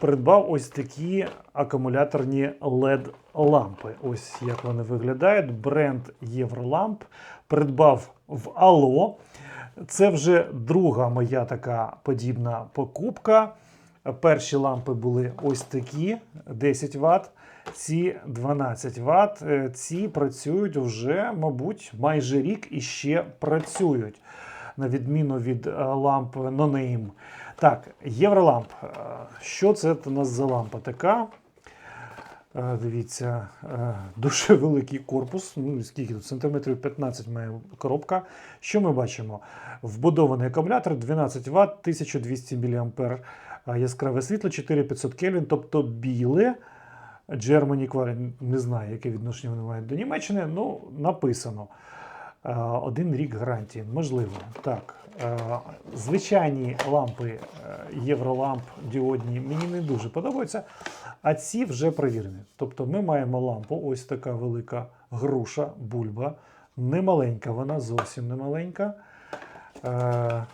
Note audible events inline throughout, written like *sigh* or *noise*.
придбав ось такі акумуляторні LED-лампи. Ось як вони виглядають. Бренд Євроламп. Придбав в Ало. Це вже друга моя така подібна покупка. Перші лампи були ось такі 10 Вт, ці 12 Вт. Е, Ці працюють вже, мабуть, майже рік і ще працюють, на відміну від е, ламп No-Name. Так, Євроламп. Е, Що це у нас за лампа така? Е, Дивіться, е, дуже *laughs* великий корпус. Ну, скільки тут? Сантиметрів 15 має коробка. Що ми бачимо? Вбудований акумулятор 12 Вт, 1200 мА яскраве світло, 4500 Кельвін, тобто біле. Germany Quality, не знаю, яке відношення вони мають до Німеччини. Ну, написано. Один рік гарантії, можливо. Так. Е, Звичайні лампи е, Євроламп діодні мені не дуже подобаються. А ці вже перевірені. Тобто ми маємо лампу, ось така велика груша, бульба. Не маленька, вона зовсім не маленька. Е,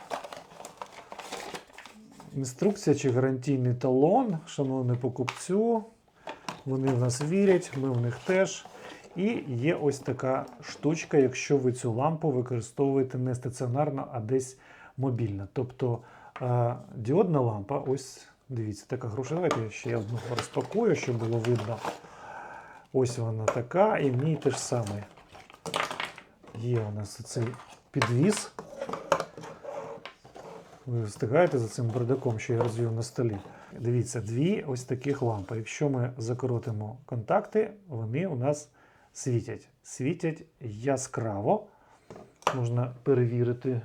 Інструкція чи гарантійний талон, шановний покупцю. Вони в нас вірять, ми в них теж. І є ось така штучка, якщо ви цю лампу використовуєте не стаціонарно, а десь мобільно. Тобто е, діодна лампа, ось дивіться, така груша. Давайте я ще одну розпакую, щоб було видно. Ось вона така, і в ній те ж саме. Є у нас цей підвіз. Ви встигаєте за цим бардаком, що я розвів на столі. Дивіться, дві ось таких лампи. Якщо ми закоротимо контакти, вони у нас світять. Світять яскраво. Можна перевірити.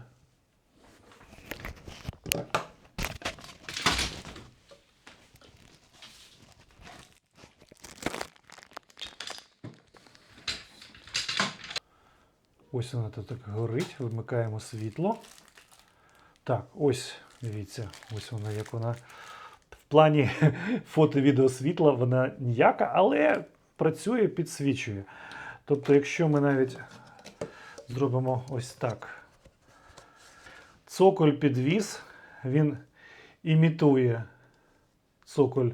Ось вона тут так горить, вимикаємо світло. Так, ось дивіться, ось вона, як вона в плані *laughs* фото-відео світла, вона ніяка, але працює, підсвічує. Тобто, якщо ми навіть зробимо ось так. Цоколь підвіз, він імітує цоколь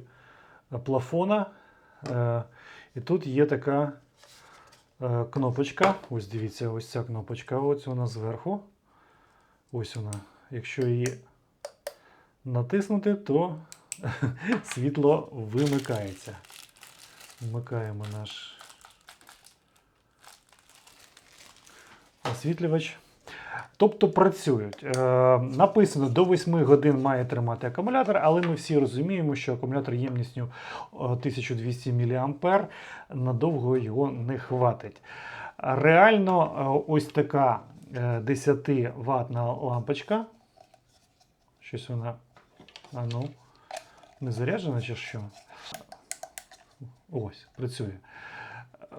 плафона. Е, І тут є така е, кнопочка. Ось дивіться, ось ця кнопочка. Ось вона зверху. Ось вона. Якщо її натиснути, то *laughs* світло вимикається. Вмикаємо наш освітлювач. Тобто працюють. Е, написано, до 8 годин має тримати акумулятор, але ми всі розуміємо, що акумулятор ємністю е, 1200 мА надовго його не хватить. Реально, е, ось така е, 10 ватна лампочка. Щось вона. А ну, не заряджена чи що? Ось, працює.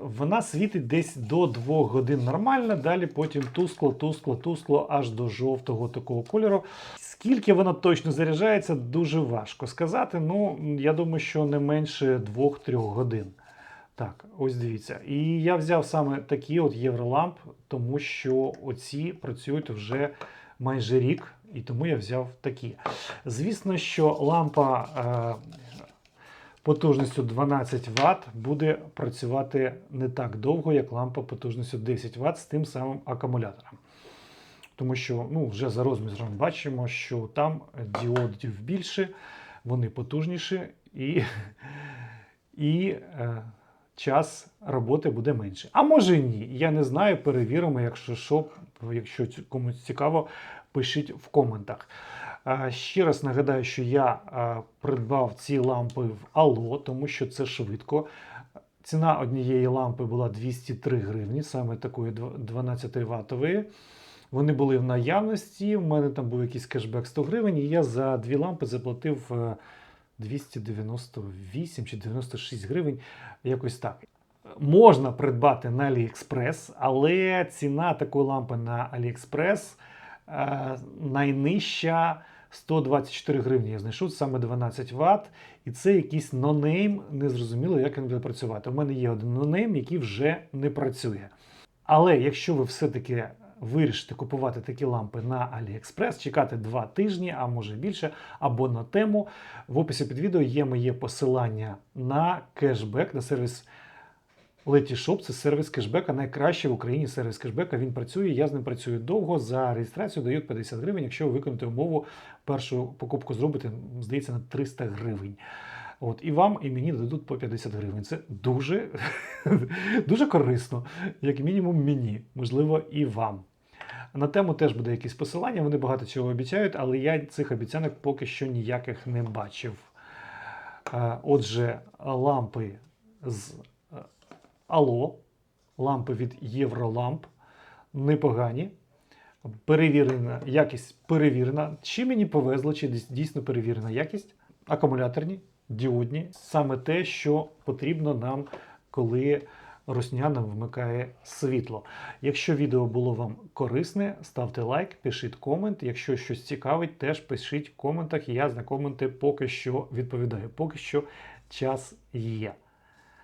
Вона світить десь до 2 годин нормально, далі потім тускло, тускло, тускло, аж до жовтого такого кольору. Скільки вона точно заряджається, дуже важко сказати. Ну, я думаю, що не менше 2-3 годин. Так, ось дивіться. І я взяв саме такі от Євроламп, тому що оці працюють вже майже рік, і тому я взяв такі. Звісно, що лампа е, потужністю 12 Вт буде працювати не так довго, як лампа потужністю 10 Вт з тим самим акумулятором. Тому що ну, вже за розміром бачимо, що там діодів більше, вони потужніші і, і е, час роботи буде менше. А може ні. Я не знаю, перевіримо, якщо що, якщо комусь цікаво, пишіть в коментах. Ще раз нагадаю, що я придбав ці лампи в Ало, тому що це швидко. Ціна однієї лампи була 203 гривні, саме такої 12 ватової. Вони були в наявності. В мене там був якийсь кешбек 100 гривень, і я за дві лампи заплатив е, 298 чи 96 гривень, якось так. Можна придбати на AliExpress, але ціна такої лампи на AliExpress е, найнижча 124 гривні. Я знайшов саме 12 Вт. І це якийсь нонейм, незрозуміло, як він буде працювати. У мене є один нонейм, який вже не працює. Але якщо ви все-таки вирішите купувати такі лампи на AliExpress, чекати два тижні, а може більше, або на тему. В описі під відео є моє посилання на кешбек, на сервіс Letysshop. Це сервіс кешбека, найкращий в Україні сервіс кешбека. Він працює, я з ним працюю довго. За реєстрацію дають 50 гривень. Якщо ви виконуєте умову, першу покупку зробите, здається, на 300 гривень. От і вам, і мені дадуть по 50 гривень. Це дуже, *laughs* дуже корисно, як мінімум мені, можливо, і вам. На тему теж буде якісь посилання, вони багато чого обіцяють, але я цих обіцянок поки що ніяких не бачив. Е, Отже, лампи з Ало, лампи від Євроламп непогані. Перевірена якість перевірена. Чи мені повезло, чи дійсно перевірена якість? Акумуляторні, діодні, саме те, що потрібно нам, коли русня нам вмикає світло. Якщо відео було вам корисне, ставте лайк, пишіть комент. Якщо щось цікавить, теж пишіть в коментах. Я на коменти поки що відповідаю. Поки що час є.